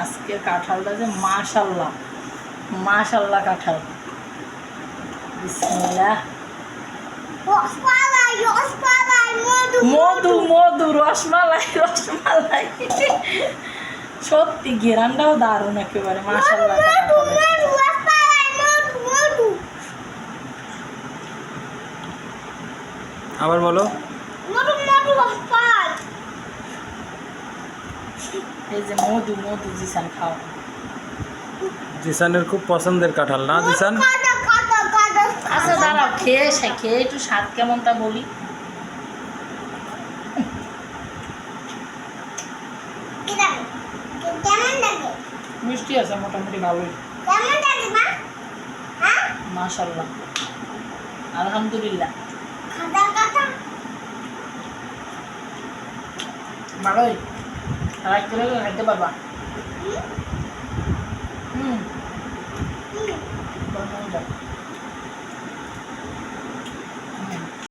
আজকের কাঁঠালটা যে মাশাল্লাহ মাশাল্লাহ কাঁঠাল। বিসমিল্লাহ। মধু। মধু রসমালাই রসমালাই। সত্যি ঘেরানটাও দারুণ একেবারে মাশাল্লাহ আবার বলো। মধু মধু রসমালাই এই যে মধু মধু জিসান খাও। জিসানের খুব পছন্দের কাঁঠাল না জিসান? আচ্ছা দাঁড়াও খেয়ে সে খেয়ে একটু স্বাদ কেমন তা বলি। এটা কেমন লাগে? মিষ্টি আছে মোটামুটি ভালোই। মা? হ্যাঁ? মাশাল্লাহ আলহামদুলিল্লাহ। ভালোই। నాకు తెలియదు రెడ్ బాబా